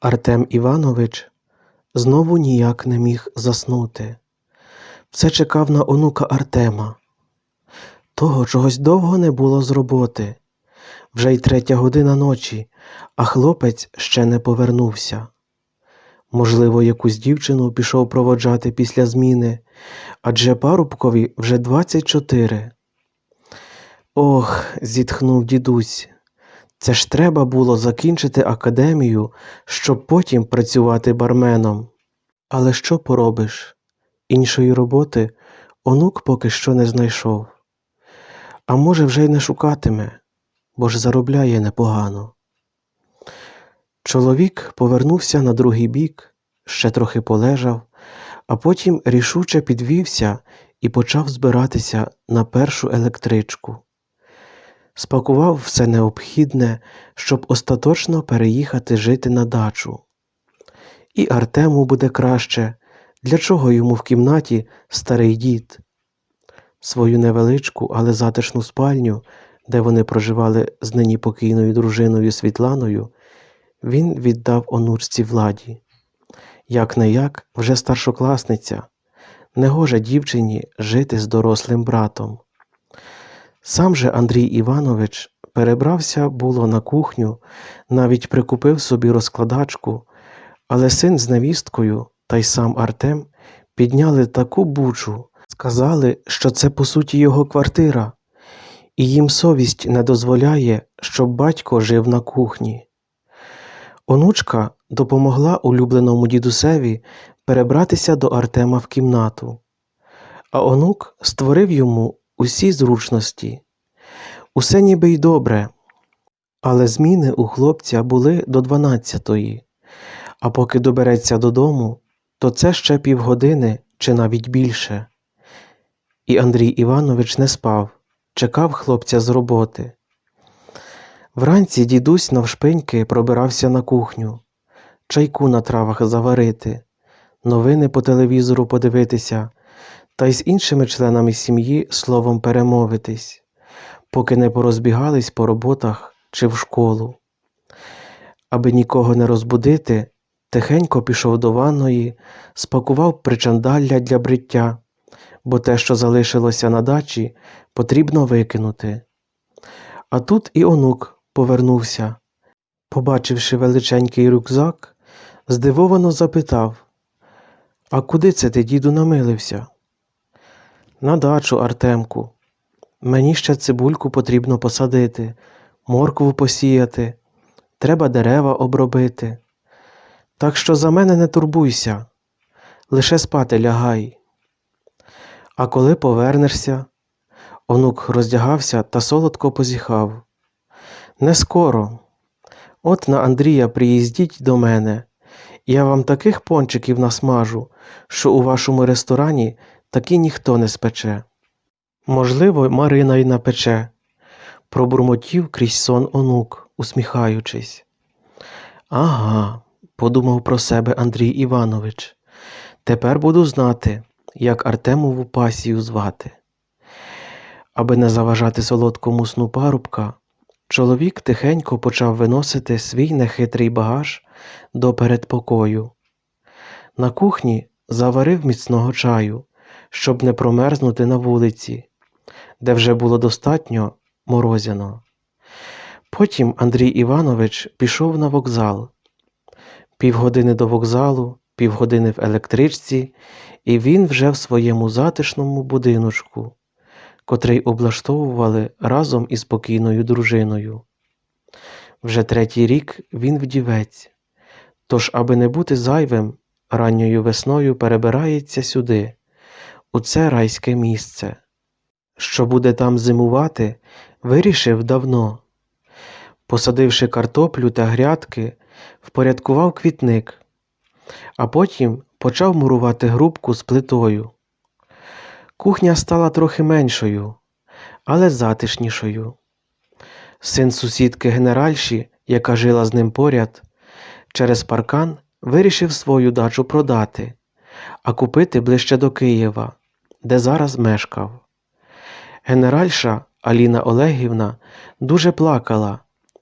Артем Іванович знову ніяк не міг заснути. Все чекав на онука Артема. Того чогось довго не було з роботи. Вже й третя година ночі, а хлопець ще не повернувся. Можливо, якусь дівчину пішов проводжати після зміни, адже парубкові вже 24. Ох, зітхнув дідусь. Це ж треба було закінчити академію, щоб потім працювати барменом. Але що поробиш? Іншої роботи онук поки що не знайшов. А може, вже й не шукатиме, бо ж заробляє непогано. Чоловік повернувся на другий бік, ще трохи полежав, а потім рішуче підвівся і почав збиратися на першу електричку спакував все необхідне, щоб остаточно переїхати жити на дачу. І Артему буде краще, для чого йому в кімнаті старий дід. Свою невеличку, але затишну спальню, де вони проживали з нині покійною дружиною Світланою, він віддав онучці владі. Як не як, вже старшокласниця, негоже дівчині жити з дорослим братом. Сам же Андрій Іванович перебрався було на кухню, навіть прикупив собі розкладачку, але син з невісткою та й сам Артем підняли таку бучу, сказали, що це по суті його квартира, і їм совість не дозволяє, щоб батько жив на кухні. Онучка допомогла улюбленому дідусеві перебратися до Артема в кімнату, а онук створив йому усі зручності. Усе ніби й добре, але зміни у хлопця були до дванадцятої, а поки добереться додому, то це ще півгодини чи навіть більше. І Андрій Іванович не спав, чекав хлопця з роботи. Вранці дідусь навшпиньки пробирався на кухню, чайку на травах заварити, новини по телевізору подивитися та й з іншими членами сім'ї словом перемовитись, поки не порозбігались по роботах чи в школу. Аби нікого не розбудити, тихенько пішов до ванної, спакував причандалля для бриття, бо те, що залишилося на дачі, потрібно викинути. А тут і онук повернувся. Побачивши величенький рюкзак, здивовано запитав А куди це ти, діду, намилився? На дачу, Артемку. Мені ще цибульку потрібно посадити, моркву посіяти, треба дерева обробити. Так що за мене не турбуйся, лише спати лягай. А коли повернешся, онук роздягався та солодко позіхав. Не скоро. От на Андрія приїздіть до мене, я вам таких пончиків насмажу, що у вашому ресторані таки ніхто не спече. Можливо, Марина й напече, пробурмотів крізь сон онук, усміхаючись. Ага, подумав про себе Андрій Іванович. Тепер буду знати, як Артемову пасію звати. Аби не заважати солодкому сну парубка, чоловік тихенько почав виносити свій нехитрий багаж до передпокою. На кухні заварив міцного чаю, щоб не промерзнути на вулиці, де вже було достатньо морозяно. Потім Андрій Іванович пішов на вокзал. Півгодини до вокзалу, півгодини в електричці, і він вже в своєму затишному будиночку, котрий облаштовували разом із покійною дружиною. Вже третій рік він вдівець, тож, аби не бути зайвим, ранньою весною перебирається сюди, у це райське місце. Що буде там зимувати, вирішив давно. Посадивши картоплю та грядки, впорядкував квітник, а потім почав мурувати грубку з плитою. Кухня стала трохи меншою, але затишнішою. Син сусідки генеральші, яка жила з ним поряд, через паркан вирішив свою дачу продати, а купити ближче до Києва, де зараз мешкав. Генеральша Аліна Олегівна дуже плакала,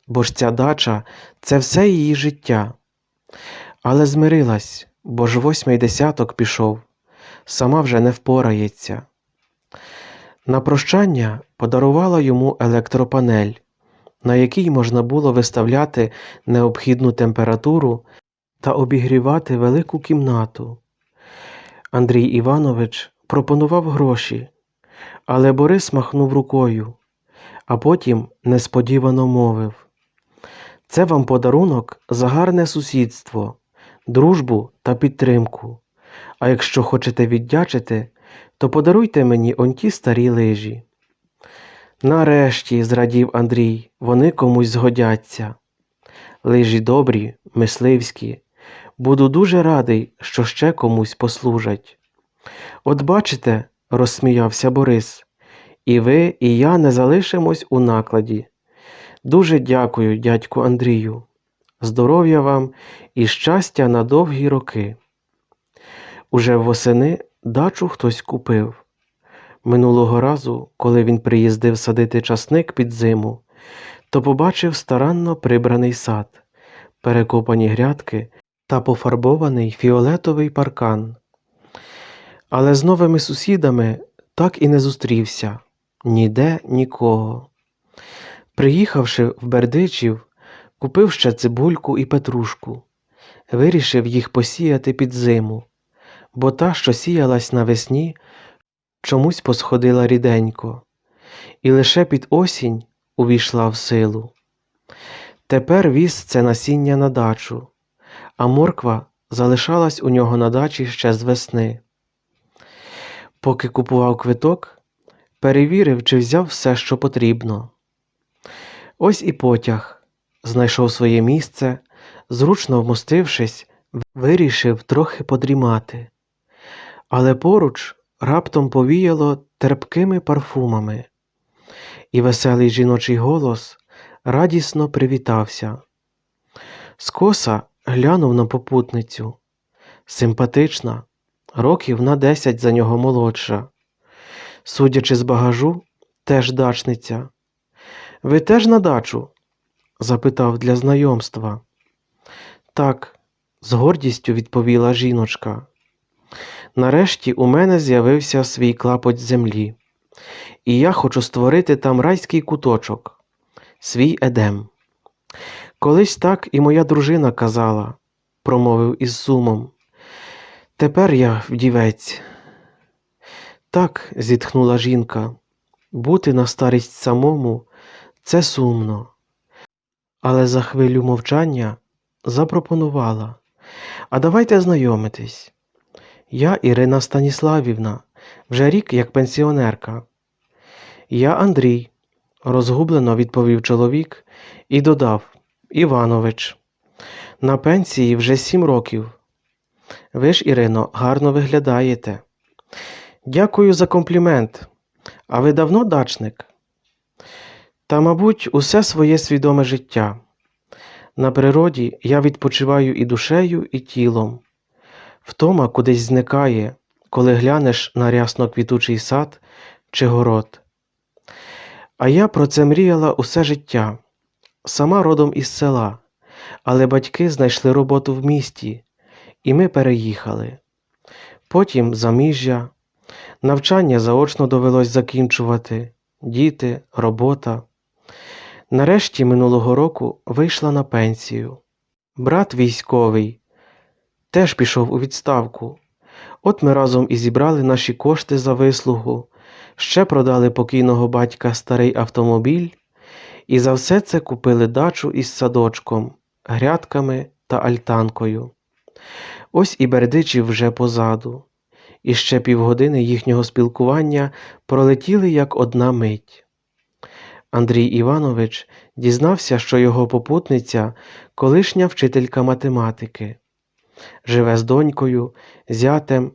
бо ж ця дача це все її життя. Але змирилась, бо ж восьмий десяток пішов, сама вже не впорається. На прощання подарувала йому електропанель, на якій можна було виставляти необхідну температуру та обігрівати велику кімнату. Андрій Іванович пропонував гроші, але Борис махнув рукою, а потім несподівано мовив Це вам подарунок за гарне сусідство, дружбу та підтримку. А якщо хочете віддячити, то подаруйте мені он ті старі лижі. Нарешті, зрадів Андрій, вони комусь згодяться. Лижі добрі, мисливські. Буду дуже радий, що ще комусь послужать. От бачите, розсміявся Борис, і ви, і я не залишимось у накладі. Дуже дякую, дядьку Андрію. Здоров'я вам і щастя на довгі роки. Уже восени дачу хтось купив. Минулого разу, коли він приїздив садити часник під зиму, то побачив старанно прибраний сад, перекопані грядки та пофарбований фіолетовий паркан. Але з новими сусідами так і не зустрівся ніде нікого. Приїхавши в Бердичів, купив ще цибульку і петрушку, вирішив їх посіяти під зиму, бо та, що сіялась навесні, чомусь посходила ріденько, і лише під осінь увійшла в силу. Тепер віз це насіння на дачу, а морква залишалась у нього на дачі ще з весни. Поки купував квиток, перевірив, чи взяв все, що потрібно. Ось і потяг знайшов своє місце, зручно вмостившись, вирішив трохи подрімати. Але поруч раптом повіяло терпкими парфумами, і веселий жіночий голос радісно привітався. Скоса глянув на попутницю. Симпатична, років на десять за нього молодша. Судячи з багажу, теж дачниця. Ви теж на дачу? запитав для знайомства. Так, з гордістю відповіла жіночка. Нарешті у мене з'явився свій клапоть землі, і я хочу створити там райський куточок, свій едем. Колись так і моя дружина казала, промовив із сумом. Тепер я вдівець. Так, зітхнула жінка, бути на старість самому це сумно. Але за хвилю мовчання запропонувала. А давайте знайомитись. Я Ірина Станіславівна, вже рік як пенсіонерка. Я Андрій, розгублено відповів чоловік і додав Іванович. На пенсії вже сім років. Ви ж, Ірино, гарно виглядаєте. Дякую за комплімент. А ви давно дачник? Та, мабуть, усе своє свідоме життя. На природі я відпочиваю і душею, і тілом. Втома кудись зникає, коли глянеш на рясно квітучий сад чи город. А я про це мріяла усе життя, сама родом із села, але батьки знайшли роботу в місті, і ми переїхали. Потім заміжжя, навчання заочно довелось закінчувати, діти, робота. Нарешті минулого року вийшла на пенсію. Брат військовий теж пішов у відставку. От ми разом і зібрали наші кошти за вислугу, ще продали покійного батька старий автомобіль, і за все це купили дачу із садочком, грядками та альтанкою. Ось і бердичів вже позаду, і ще півгодини їхнього спілкування пролетіли як одна мить. Андрій Іванович дізнався, що його попутниця колишня вчителька математики, живе з донькою, зятем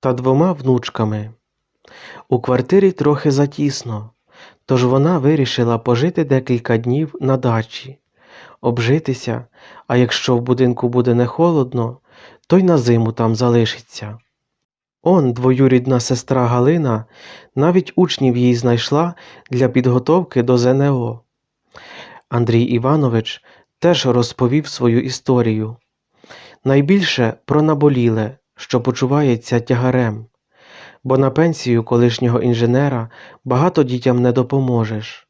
та двома внучками. У квартирі трохи затісно, тож вона вирішила пожити декілька днів на дачі, обжитися, а якщо в будинку буде не холодно, то й на зиму там залишиться. Он двоюрідна сестра Галина навіть учнів їй знайшла для підготовки до ЗНО. Андрій Іванович теж розповів свою історію. Найбільше про наболіле, що почувається тягарем, бо на пенсію колишнього інженера багато дітям не допоможеш.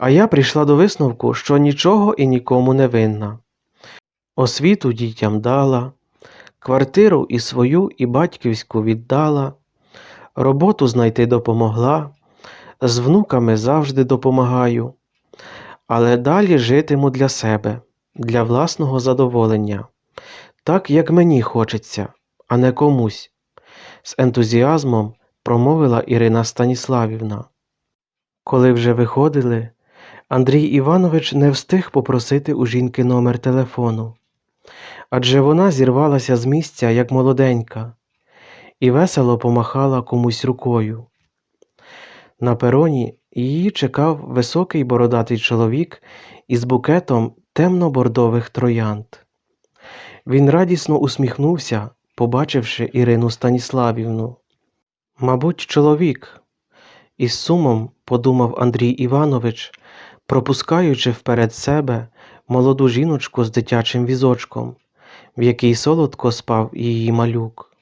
А я прийшла до висновку, що нічого і нікому не винна. Освіту дітям дала, квартиру і свою, і батьківську віддала, роботу знайти допомогла, з внуками завжди допомагаю, але далі житиму для себе, для власного задоволення, так як мені хочеться, а не комусь, з ентузіазмом промовила Ірина Станіславівна. Коли вже виходили, Андрій Іванович не встиг попросити у жінки номер телефону, адже вона зірвалася з місця, як молоденька, і весело помахала комусь рукою. На пероні її чекав високий бородатий чоловік із букетом темно-бордових троянд. Він радісно усміхнувся, побачивши Ірину Станіславівну. Мабуть, чоловік, із сумом подумав Андрій Іванович, пропускаючи вперед себе молоду жіночку з дитячим візочком, в якій солодко спав її малюк.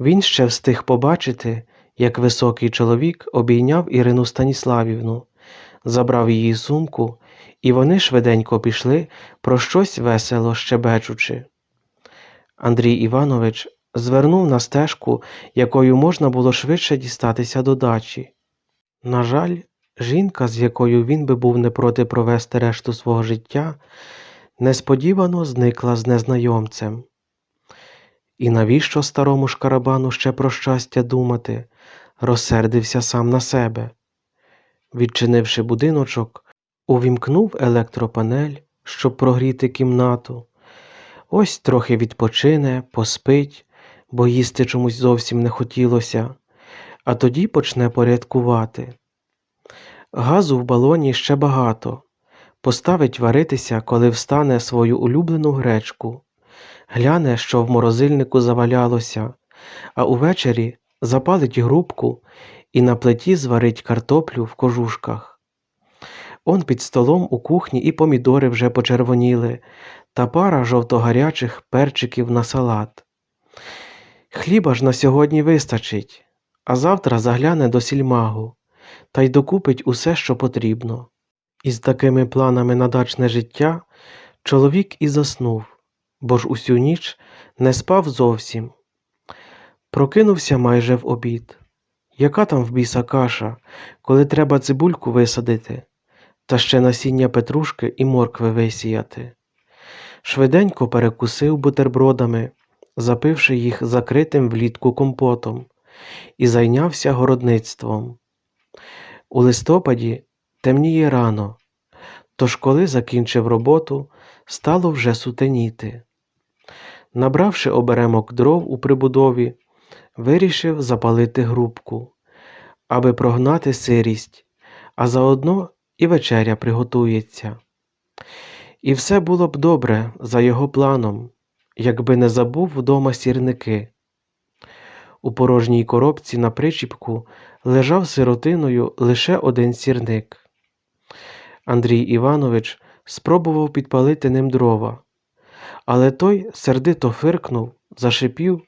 Він ще встиг побачити, як високий чоловік обійняв Ірину Станіславівну, забрав її сумку, і вони швиденько пішли про щось весело щебечучи. Андрій Іванович звернув на стежку, якою можна було швидше дістатися до дачі. На жаль, жінка, з якою він би був не проти провести решту свого життя, несподівано зникла з незнайомцем. І навіщо старому шкарабану ще про щастя думати, розсердився сам на себе. Відчинивши будиночок, увімкнув електропанель, щоб прогріти кімнату. Ось трохи відпочине, поспить, бо їсти чомусь зовсім не хотілося, а тоді почне порядкувати. Газу в балоні ще багато. Поставить варитися, коли встане свою улюблену гречку, гляне, що в морозильнику завалялося, а увечері запалить грубку і на плиті зварить картоплю в кожушках. Он під столом у кухні і помідори вже почервоніли, та пара жовтогарячих перчиків на салат. Хліба ж на сьогодні вистачить, а завтра загляне до сільмагу та й докупить усе, що потрібно. Із такими планами на дачне життя чоловік і заснув, бо ж усю ніч не спав зовсім. Прокинувся майже в обід. Яка там в біса каша, коли треба цибульку висадити, та ще насіння петрушки і моркви висіяти. Швиденько перекусив бутербродами, запивши їх закритим влітку компотом, і зайнявся городництвом. У листопаді темніє рано, тож коли закінчив роботу, стало вже сутеніти. Набравши оберемок дров у прибудові, вирішив запалити грубку, аби прогнати сирість, а заодно і вечеря приготується. І все було б добре за його планом, якби не забув вдома сірники. У порожній коробці на причіпку лежав сиротиною лише один сірник. Андрій Іванович спробував підпалити ним дрова, але той сердито фиркнув, зашипів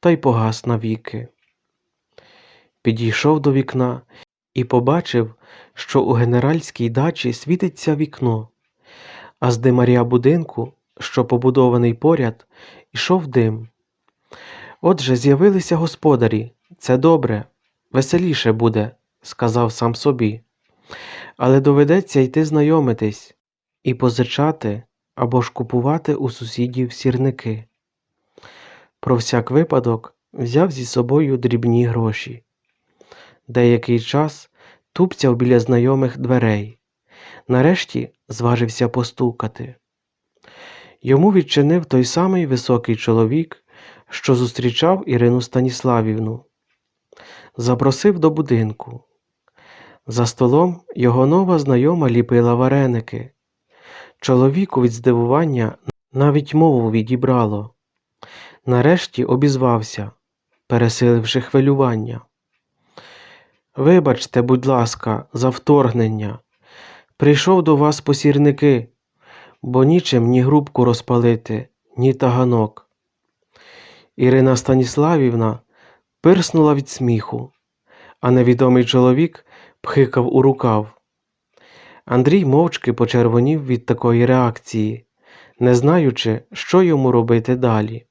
та й погас навіки. Підійшов до вікна і побачив, що у генеральській дачі світиться вікно, а з димаря будинку, що побудований поряд, ішов дим. Отже, з'явилися господарі, це добре, веселіше буде, сказав сам собі. Але доведеться йти знайомитись і позичати або ж купувати у сусідів сірники. Про всяк випадок взяв зі собою дрібні гроші. Деякий час тупцяв біля знайомих дверей. Нарешті зважився постукати. Йому відчинив той самий високий чоловік, що зустрічав Ірину Станіславівну. Запросив до будинку. За столом його нова знайома ліпила вареники. Чоловіку від здивування навіть мову відібрало. Нарешті обізвався, пересиливши хвилювання. Вибачте, будь ласка, за вторгнення. Прийшов до вас по сірники, бо нічим ні грубку розпалити, ні таганок. Ірина Станіславівна пирснула від сміху, а невідомий чоловік пхикав у рукав. Андрій мовчки почервонів від такої реакції, не знаючи, що йому робити далі.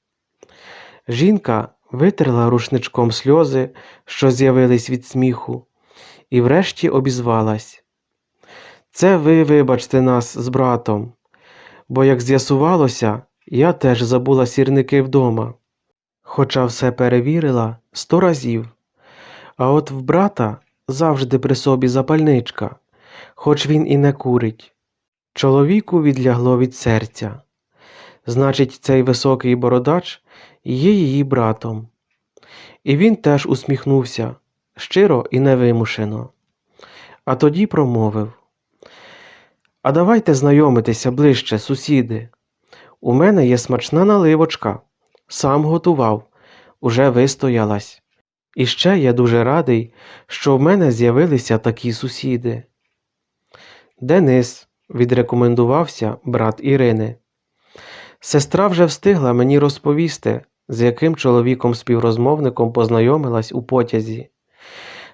Жінка витерла рушничком сльози, що з'явились від сміху, і врешті обізвалась. Це ви вибачте нас з братом, бо, як з'ясувалося, я теж забула сірники вдома. Хоча все перевірила сто разів. А от в брата завжди при собі запальничка, хоч він і не курить. Чоловіку відлягло від серця. Значить, цей високий бородач є її братом. І він теж усміхнувся щиро і невимушено. А тоді промовив А давайте знайомитися ближче, сусіди. У мене є смачна наливочка. Сам готував, уже вистоялась. І ще я дуже радий, що в мене з'явилися такі сусіди. Денис відрекомендувався брат Ірини. Сестра вже встигла мені розповісти, з яким чоловіком-співрозмовником познайомилась у потязі.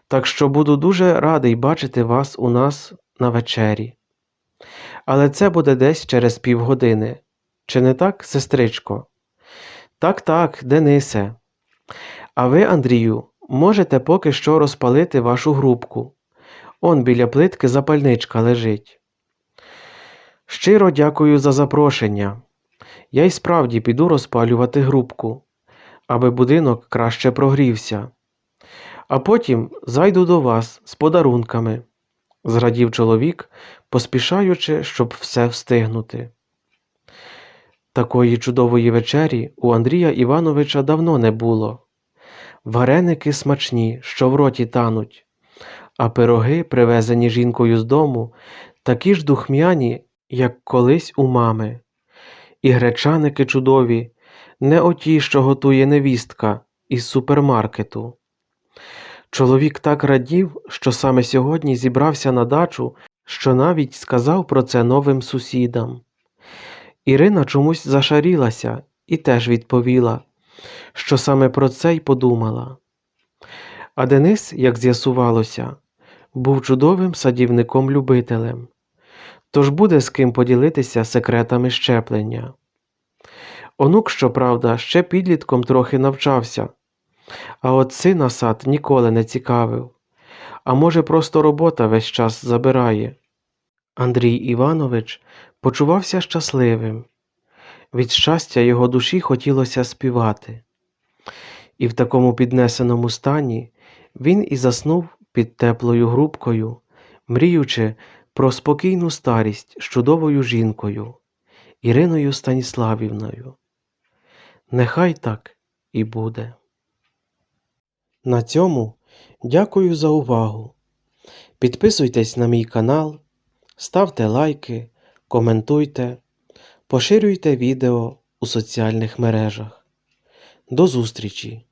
Так що буду дуже радий бачити вас у нас на вечері. Але це буде десь через півгодини. Чи не так, сестричко? Так, так, Денисе. А ви, Андрію, можете поки що розпалити вашу грубку. Он біля плитки запальничка лежить. Щиро дякую за запрошення. Я й справді піду розпалювати грубку, аби будинок краще прогрівся. А потім зайду до вас з подарунками, зрадів чоловік, поспішаючи, щоб все встигнути. Такої чудової вечері у Андрія Івановича давно не було. Вареники смачні, що в роті тануть, а пироги, привезені жінкою з дому, такі ж духмяні, як колись у мами. І гречаники чудові, не оті, що готує невістка із супермаркету. Чоловік так радів, що саме сьогодні зібрався на дачу, що навіть сказав про це новим сусідам. Ірина чомусь зашарілася і теж відповіла, що саме про це й подумала. А Денис, як з'ясувалося, був чудовим садівником-любителем, тож буде з ким поділитися секретами щеплення. Онук, щоправда, ще підлітком трохи навчався, а от сина сад ніколи не цікавив, а може, просто робота весь час забирає. Андрій Іванович почувався щасливим. Від щастя його душі хотілося співати. І в такому піднесеному стані він і заснув під теплою грубкою, мріючи про спокійну старість з чудовою жінкою, Іриною Станіславівною. Нехай так і буде. На цьому дякую за увагу. Підписуйтесь на мій канал, ставте лайки, коментуйте, поширюйте відео у соціальних мережах. До зустрічі!